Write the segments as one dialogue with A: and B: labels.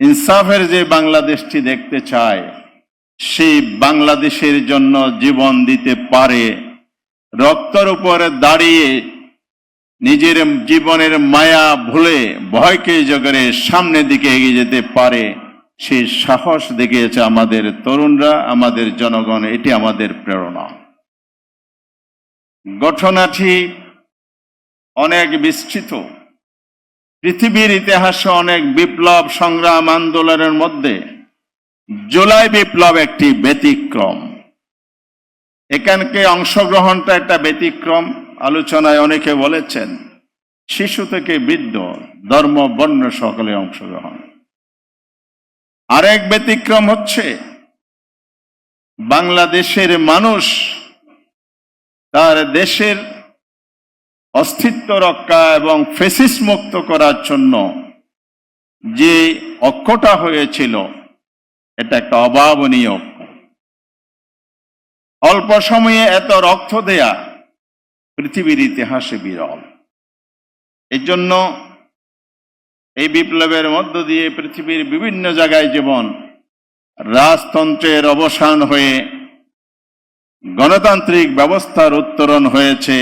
A: ইনসাফের যে বাংলাদেশটি দেখতে চায়, সেই বাংলাদেশের জন্য জীবন দিতে পারে। রক্তর উপরে দাঁড়িয়ে নিজের জীবনের মায়া ভুলে ভয়কে জগরে সামনের দিকে এগিয়ে যেতে পারে। সেই সাহস দেখিয়েছে আমাদের তরুণরা, আমাদের জনগণ, এটি আমাদের প্রেরণা। ঘটনাটি অনেক বিস্তৃত। পৃথিবীর ইতিহাসে অনেক বিপ্লব সংগ্রাম আন্দোলনের মধ্যে জুলাই বিপ্লব একটি ব্যতিক্রম। এখানকে অংশগ্রহণটা একটা ব্যতিক্রম। আলোচনায় অনেকে বলেছেন, শিশু থেকে বৃদ্ধ, ধর্ম, বর্ণ সকলে অংশগ্রহণ। আরেক ব্যতিক্রম হচ্ছে, বাংলাদেশের মানুষ তার দেশের অস্তিত্ব রক্ষা এবং ফেসিস মুক্ত করার জন্য যে অক্ষটা হয়েছিল, এটা একটা অভাবনীয়। অল্প সময়ে এত রক্ত দেয়া পৃথিবীর ইতিহাসে বিরল এই জন্য এই বিপ্লবের মধ্য দিয়ে পৃথিবীর বিভিন্ন জায়গায় যেমন রাজতন্ত্রের অবসান হয়ে গণতান্ত্রিক ব্যবস্থার উত্তরণ হয়েছে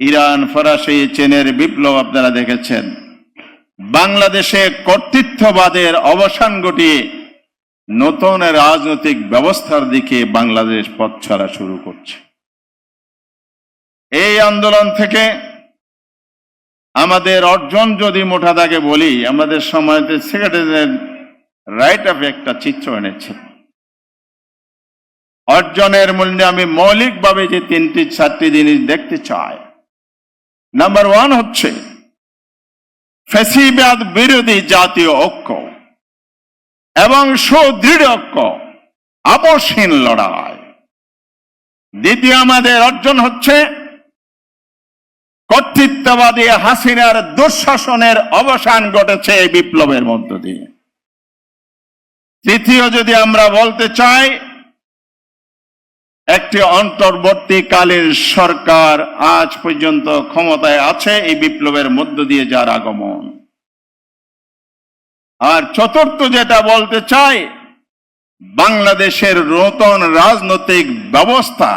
A: ইরান ফরাসি চীনের বিপ্লব আপনারা দেখেছেন। বাংলাদেশে কর্তৃত্ববাদের অবসান ঘটিয়ে নতুন রাজনৈতিক ব্যবস্থার দিকে বাংলাদেশ পথ ছাড়া শুরু করছে। এই আন্দোলন থেকে আমাদের অর্জন যদি মোটা দাগে বলি, আমাদের সময়তে সেক্রেটারি রাইট অফ একটা চিত্র এনেছে। অর্জনের মূল্যে আমি মৌলিকভাবে যে তিনটি চারটি জিনিস দেখতে চাই নাম্বার ওয়ান হচ্ছে ফেসিবাদ বিরোধী জাতীয় ঐক্য এবং সুদৃঢ় ঐক্য আপসহীন লড়াই। দ্বিতীয় আমাদের অর্জন হচ্ছে কর্তৃত্ববাদী হাসিনার দুঃশাসনের অবসান ঘটেছে এই বিপ্লবের মধ্য দিয়ে। তৃতীয় যদি আমরা বলতে চাই একটি অন্তর্বর্তীকালীন সরকার আজ পর্যন্ত ক্ষমতায় আছে, এই বিপ্লবের মধ্য দিয়ে যার আগমন। আর চতুর্থ যেটা বলতে চাই, বাংলাদেশের নতুন রাজনৈতিক ব্যবস্থা।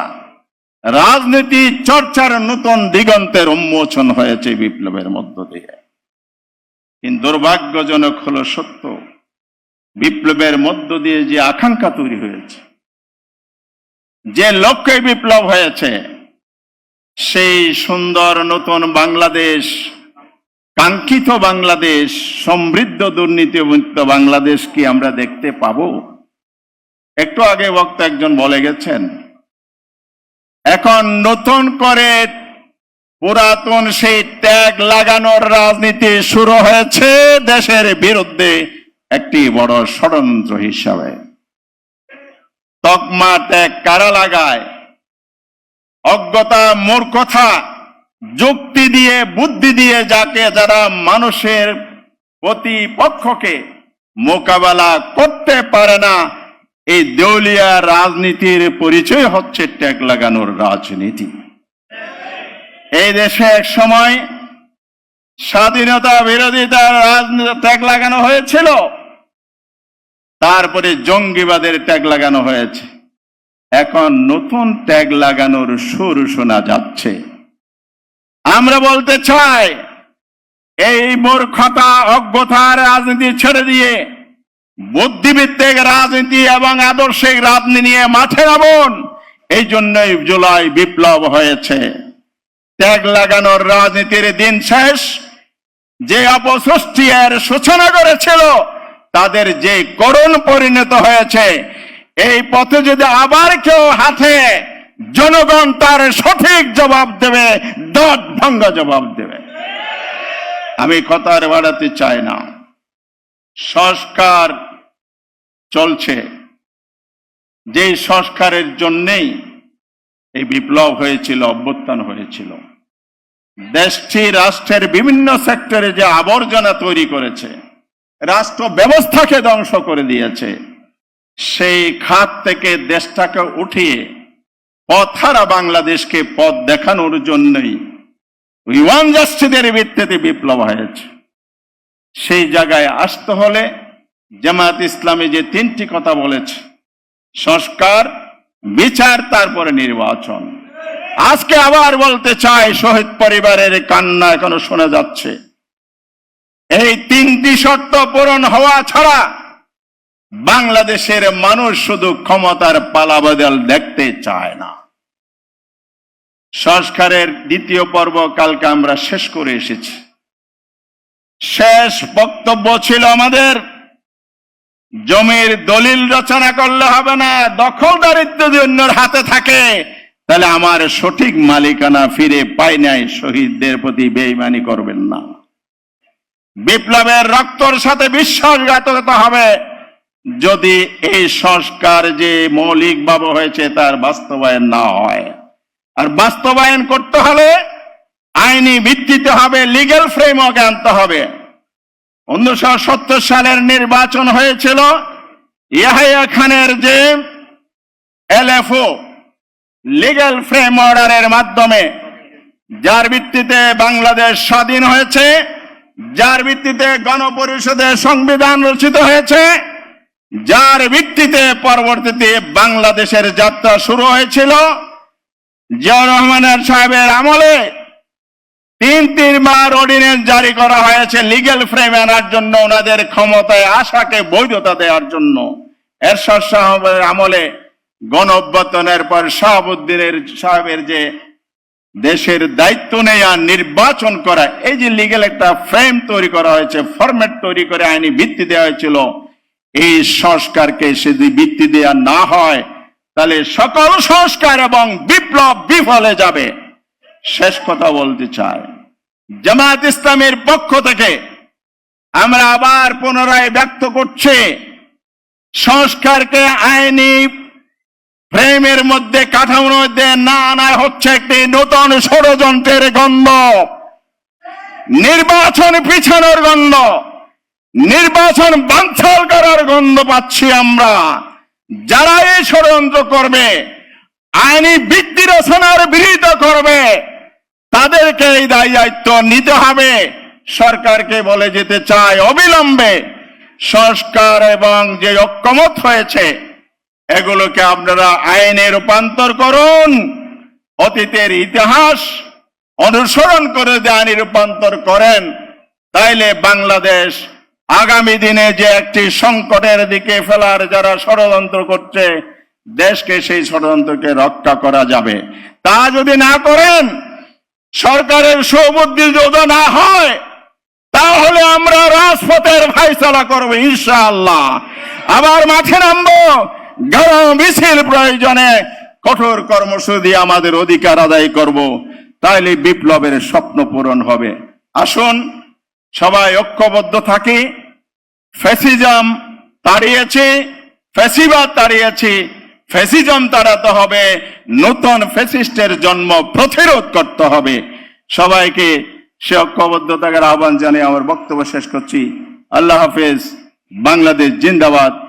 A: রাজনীতি চর্চার নতুন দিগন্তের উন্মোচন হয়েছে বিপ্লবের মধ্য দিয়ে। কিন্তু দুর্ভাগ্যজনক হলো সত্য, বিপ্লবের মধ্য দিয়ে যে আকাঙ্ক্ষা তৈরি হয়েছে যে লক্ষ্যে বিপ্লব হয়েছে, সেই সুন্দর নতুন বাংলাদেশ, কাঙ্ক্ষিত বাংলাদেশ, সমৃদ্ধ দুর্নীতিমুক্ত বাংলাদেশ কি আমরা দেখতে পাবো? একটু আগে বক্তা একজন বলে গেছেন, এখন নতুন করে পুরাতন সেই ত্যাগ লাগানোর রাজনীতি শুরু হয়েছে দেশের বিরুদ্ধে একটি বড় ষড়যন্ত্র হিসাবে। তকমা ট্যাগ কারা লাগায়? অজ্ঞতা মূর্খতা, যুক্তি দিয়ে, বুদ্ধি দিয়ে যাকে যারা মানুষের প্রতিপক্ষকে মোকাবেলা করতে পারে না, এই দেউলিয়া রাজনীতির পরিচয় হচ্ছে ট্যাগ লাগানোর রাজনীতি। এই দেশে এক সময় স্বাধীনতা বিরোধিতার রাজনীতি ট্যাগ লাগানো হয়েছিল। তারপরে জঙ্গিবাদের ট্যাগ লাগানো হয়েছে। এখন নতুন ট্যাগ লাগানোর সুর শোনা যাচ্ছে। আমরা বলতে চাই, এই মূর্খতা অজ্ঞতার রাজনীতি ছেড়ে দিয়ে বুদ্ধিভিত্তিক রাজনীতি এবং আদর্শিক রাজনীতি নিয়ে মাঠে নামুন। এই জন্যই জুলাই বিপ্লব হয়েছে। ট্যাগ লাগানোর রাজনীতির দিন শেষ। যে অপসৃষ্টি এর সূচনা করেছিল তাদের যে করুণ পরিণত হয়েছে, এই পথে যদি আবার কেউ হাতে জনগণ তার সঠিক জবাব দেবে দট ভঙ্গ জবাব দেবে। আমি কথার বাড়াতে চাই না। সংস্কার চলছে। যে সংস্কারের জন্যেই এই বিপ্লব হয়েছিল, অভ্যুত্থান হয়েছিল। দেশটি, রাষ্ট্রের বিভিন্ন সেক্টরে যে আবর্জনা তৈরি করেছে রাষ্ট্র ব্যবস্থাকে ধ্বংস করে দিয়েছে। সেই খাত থেকে দেশটাকে উঠিয়ে পথারা বাংলাদেশকে পথ দেখানোর জন্যই ইউয়ান জাস্টিদের ভিত্তিতে বিপ্লব হয়েছে। সেই জায়গায় আসতে হলে জামাত ইসলামী যে তিনটি কথা বলেছে, সংস্কার, বিচার, তারপরে নির্বাচন। আজকে আবার বলতে চাই, শহীদ পরিবারের কান্না এখনও শোনা যাচ্ছে। এই তিনটি শর্ত পূরণ হওয়া ছাড়া বাংলাদেশের মানুষ শুধু ক্ষমতার পালাবদল দেখতে চায় না। সংস্কারের দ্বিতীয় পর্ব কালকে আমরা শেষ করে এসেছি। শেষ বক্তব্য ছিল আমাদের, জমির দলিল রচনা করলে হবে না, দখল দখলদারিত্ব যদি অন্যের হাতে থাকে, তাহলে আমার সঠিক মালিকানা ফিরে পাই নাই, শহীদদের প্রতি বেইমানি করবেন না। বিপ্লবের রক্তর সাথে বিশ্বাসঘাতকতা হবে। যদি এই সংস্কার যে মৌলিকভাবে হয়েছে, তার বাস্তবায়ন না হয়। আর বাস্তবায়ন করতে হলে আইনি ভিত্তিতে হবে লিগ্যাল ফ্রেমওয়ার্ক আনতে হবে। উনিশশো সত্তর সালের নির্বাচন হয়েছিল, ইয়াহিয়া খানের যে এলএফও লিগ্যাল ফ্রেম অর্ডারের মাধ্যমে, যার ভিত্তিতে বাংলাদেশ স্বাধীন হয়েছে যার ভিত্তিতে গণপরিষদের সংবিধান রচিত হয়েছে, যার ভিত্তিতে পরবর্তীতে বাংলাদেশের যাত্রা শুরু হয়েছিল জিয়া রহমানের সাহেবের আমলে তিন তিনবার অর্ডিনেন্স জারি করা হয়েছে লিগেল ফ্রেম আনার জন্য ওনাদের ক্ষমতায় আশাকে বৈধতা দেওয়ার জন্য। এরশাদ সাহেবের আমলে গণ পর শাহাবুদ্দিনের সাহেবের যে দেশের দায়িত্ব নেয়া, নির্বাচন করা, এই যে লিগেল একটা ফ্রেম তৈরি করা হয়েছে ফরম্যাট তৈরি করে আইনি ভিত্তি দেওয়া হয়েছিল, এই সংস্কারকে যদি ভিত্তি দেওয়া না হয়, তাহলে সকল সংস্কার এবং বিপ্লব বিফলে যাবে। শেষ কথা বলতে চাই, জামায়াত ইসলামের পক্ষ থেকে আমরা আবার পুনরায় ব্যক্ত করছি, সংস্কারকে আইনি ফ্রেমের মধ্যে কাঠামোর মধ্যে না আনা হচ্ছে একটি নতুন ষড়যন্ত্রের গন্ধ। নির্বাচন পিছানোর গন্ধ। নির্বাচন বাঞ্ছাল করার গন্ধ পাচ্ছি আমরা। যারা এই ষড়যন্ত্র করবে, আইনি ভিত্তি রচনার বিহিত করবে, তাদেরকে এই দায়ী দায়িত্ব নিতে হবে। সরকারকে বলে যেতে চায় অবিলম্বে। সংস্কার এবং যে ঐক্যমত হয়েছে এগুলোকে আপনারা আইনে রূপান্তর করুন, অতীতের ইতিহাস অনুসরণ করে যদি আইনে রূপান্তর করেন, তাইলে বাংলাদেশ আগামী দিনে যে একটি সংকটের দিকে ফেলার যারা ষড়যন্ত্র করছে, দেশকে সেই ষড়যন্ত্রকে রক্ষা করা যাবে। তা যদি না করেন, সরকারের সৌবুদ্ধি যদি না হয়, তাহলে আমরা রাজপথের ফাইসলা করব ইনশাআল্লাহ। আবার মাঠে নামবো গরম মিছিল প্রয়োজনে কঠোর কর্মসূচি আমাদের অধিকার আদায় করব। তাইলে বিপ্লবের স্বপ্ন পূরণ হবে। আসুন, সবাই ঐক্যবদ্ধ থাকি। ফ্যাসিজম তাড়িয়েছি, ফ্যাসিবাদ তাড়িয়েছি, ফ্যাসিজম তাড়াতে হবে, নতুন ফ্যাসিস্টের জন্ম প্রতিরোধ করতে হবে। সবাইকে সে ঐক্যবদ্ধ থাকার আহ্বান জানিয়ে আমার বক্তব্য শেষ করছি। আল্লাহ হাফেজ, বাংলাদেশ জিন্দাবাদ।